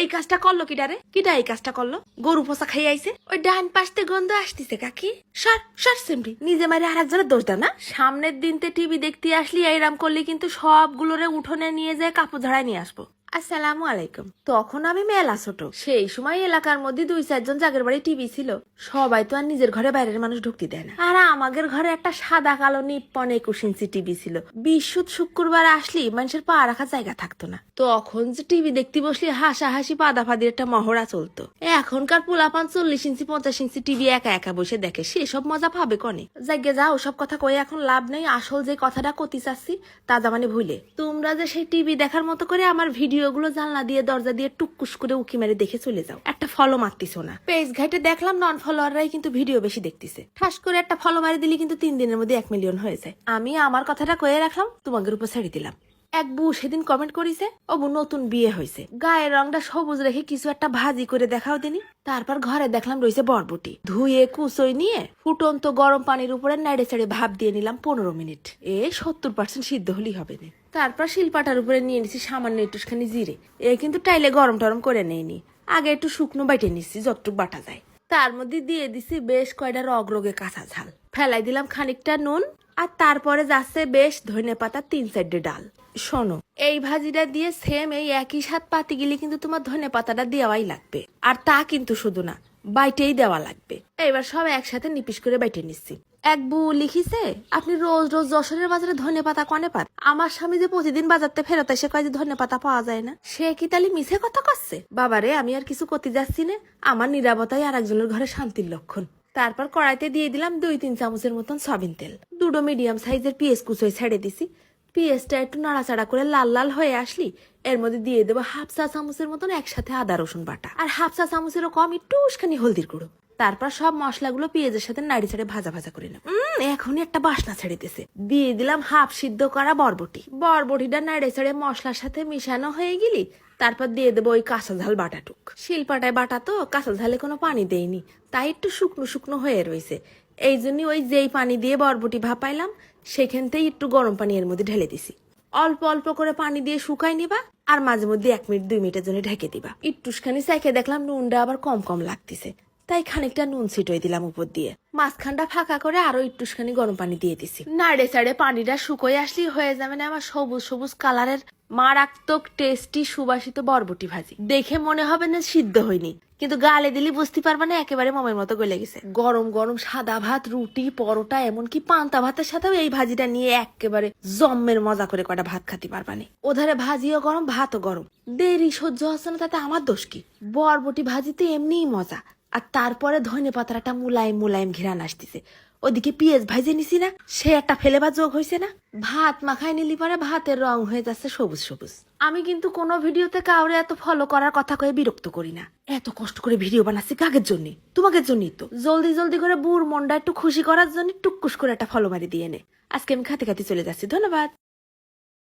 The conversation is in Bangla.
এই কাজটা করল কিডারে কিডা এই কাজটা করল? গরু পোষা খাই আইছে? ওই ডান পাশতে গন্ধ আসতিছে কাকি। সর সর সিমরি নিজে মারি আর একজনের দোষ দাও না। সামনের দিনতে টিভি দেখতে আসলি, এইরাম করলে, কিন্তু সবগুলোরে উঠোনে নিয়ে যায় কাপড় ধরায় নিয়ে আসব। আসসালামু আলাইকুম। তখন আমি মেলা ছোট। সেই সময় এলাকার মধ্যে দুই চারজন জাগের বাড়ি টিভি ছিল। সবাই তো আর নিজের ঘরে বাইরের মানুষ ঢুকতে দেয় না। আর আমাদের ঘরে একটা সাদা, কালো, নিপ্পন একুশ ইঞ্চি টিভি ছিল। বিশুদ শুক্রবার আসলি মানুষের পা রাখার জায়গা থাকতো না। তখন যে টিভি দেখতে বসলি হাসাহাসি, পাদাফাদির একটা মহড়া চলতো। এখনকার পোলাপান চল্লিশ ইঞ্চি, পঞ্চাশ ইঞ্চি টিভি একা একা বসে দেখে সেসব মজা পাবে কনে? জায়গা যাও, সব কথা কয়ে এখন লাভ নেই। আসল যে কথাটা কতি চাচ্ছি, তা মানে ভুলে। তোমরা যে সেই টিভি দেখার মতো করে আমার ভিডিওগুলো জানলা দিয়ে, দরজা দিয়ে টুকুস করে উকি মেরে দেখে চলে যাও। একটা ফলো মারতিস না। পেজ ঘাইটে দেখলাম নন ফলোয়াররাই কিন্তু ভিডিও বেশি দেখতেছে। ঠাস করে একটা ফলো মারি দিলে কিন্তু তিন দিনের মধ্যে এক মিলিয়ন হয়ে যায়। আমি আমার কথাটা কয়ে রাখলাম তোমাকে উপর ছাড়ি দিলাম। এক বউ সেদিন কমেন্ট করিছে বউ, নতুন বিয়ে হয়েছে গায়ের রংটা সবুজ রেখে কিছু একটা ভাজি করে দেখাও দিনি। তারপর ঘরে দেখলাম রয়েছে বরবটি। ধুয়ে কুচই নিয়ে ফুটন্ত গরম পানির উপরে নাড়ে চাড়ে ভাপ দিয়ে নিলাম পনেরো মিনিট। এ সত্তর পার্সেন্ট সিদ্ধ হলেই হবে না। তারপর শিলপাটার উপরে নিয়ে নিছি সামান্য একটুখানি জিরে। এ কিন্তু টাইলে গরম টরম করে নেয়নি আগে একটু শুকনো বাইটে নিচ্ছি যতটুকু বাটা যায়। তার মধ্যে দিয়ে দিছি বেশ কয়টা রগরগে কাঁচা ঝাল। ফেলাই দিলাম খানিকটা নুন, আর তারপরে যাচ্ছে বেশ ধনে পাতা তিন চারটে ডাল। শোনো, এই ভাজিটা দিয়ে সেম এই একই সাত পাতি গেলে কিন্তু তোমার ধনে পাতাটা দেওয়াই লাগবে। আর তা কিন্তু শুধু না, বাইটেই দেওয়া লাগবে। এবার সব একসাথে নিপিস করে বাইটে নিচ্ছি। এক বউ লিখিছে, আপনি রোজ রোজ যশোরের বাজারে ধনে পাতা কনে পান? আমার স্বামী যে প্রতিদিন বাজারতে ফেরত এসে কয় যে ধনে পাতা পাওয়া যায় না, সে কি তাহলে মিছে কথা করছে বাবারে, আমি আর কিছু করতে যাচ্ছি না। আমার নিরাপত্তাই আর একজনের ঘরে শান্তির লক্ষণ। তারপর কড়াইতে দিয়ে দিলাম দুই, তিন চামচের মতন সয়াবিন তেল। দুটো মিডিয়াম সাইজের পিএস কুচোয় ছেড়ে দিছি। পিএসটা একটু নাড়াচাড়া করে লাল লাল হয়ে আসলি এর মধ্যে দিয়ে দেবো হাফ চা চামচের মতন একসাথে আদা রসুন বাটা। আর হাফ চা চামচেরও কম একটু উস্কানি হলদির গুঁড়ো। তারপর সব মশলাগুলো পেঁয়াজের সাথে নাড়ি ছাড়ে ভাজা ভাজা করে নেব। উম, এখনই একটা বাসনা ছেড়েতেছে দিয়ে দিলাম হাফ সিদ্ধ করা বরবটি। বরবটিটা নাড়ে ছাড়ে মশলার সাথে মিশানো হয়ে গেলি তারপর দিয়ে দেবো ওই কাঁচা ঝাল বাটাটুক। শিলপাটায় বাটা তো কাঁচা ঝালে কোনো পানি দেয়নি তাই একটু শুকনো শুকনো হয়ে রয়েছে। এই জন্য ওই যেই পানি দিয়ে বরবটি ভাপাইলাম সেখানতেই একটু গরম পানি এর মধ্যে ঢেলে দিছি। অল্প অল্প করে পানি দিয়ে শুকাই নিবা আর মাঝে মধ্যে এক মিনিট, দুই মিনিটের জন্য ঢেকে দিবা। একটুখানি চাইকে দেখলাম নুনটা আবার কম কম লাগতেছে। তাই খানিকটা নুন ছিটোই দিলাম উপর দিয়ে। মাঝখানটা ফাঁকা করে আরও একটুখানি গরম পানি দিয়ে দিছি। নাড়ে চাড়ে পানিটা শুকোয় আসলেই হয়ে যাবে না আমার সবুজ সবুজ কালারের মারাত্মক টেস্টি সুবাসিত বরবটি ভাজি। দেখে মনে হবে না সিদ্ধ হয়নি। কিন্তু গালে দিলি বুঝতে পারবা না, একেবারে মমের মতো গলে গেছে। গরম গরম সাদা ভাত, রুটি, পরোটা, এমনকি পান্তা ভাতের সাথেও এই ভাজিটা নিয়ে একেবারে জম্মের মজা করে কটা ভাত খাতে পারবানি ওধারে ভাজিও গরম, ভাতও গরম। দেরি সহ্য হচ্ছে না, তাতে আমার দোষ কি? বরবটি ভাজিতে এমনিই মজা। আর তারপরে ধনে পাতাটা মুলায়ম মুলায়ম ঘিরান আসতেছে। ওদিকে পিঁয়াজ ভাইজে নিছি না, সে একটা ফেলেবা যোগ হয়েছে না। ভাত মাখায় নিলি পরে ভাতের রং হয়ে যাচ্ছে সবুজ সবুজ। আমি কিন্তু কোনো ভিডিওতে কাউরে এত ফলো করার কথা কয়ে বিরক্ত করি না। এত কষ্ট করে ভিডিও বানাচ্ছি কাকের জন্য? তোমাকে জন্যই তো। জলদি জলদি করে বুড় মনটা একটু খুশি করার জন্য টুকুস করে একটা ফলো মারি দিয়ে নে। আজকে আমি খাতে খাতে চলে যাচ্ছি। ধন্যবাদ।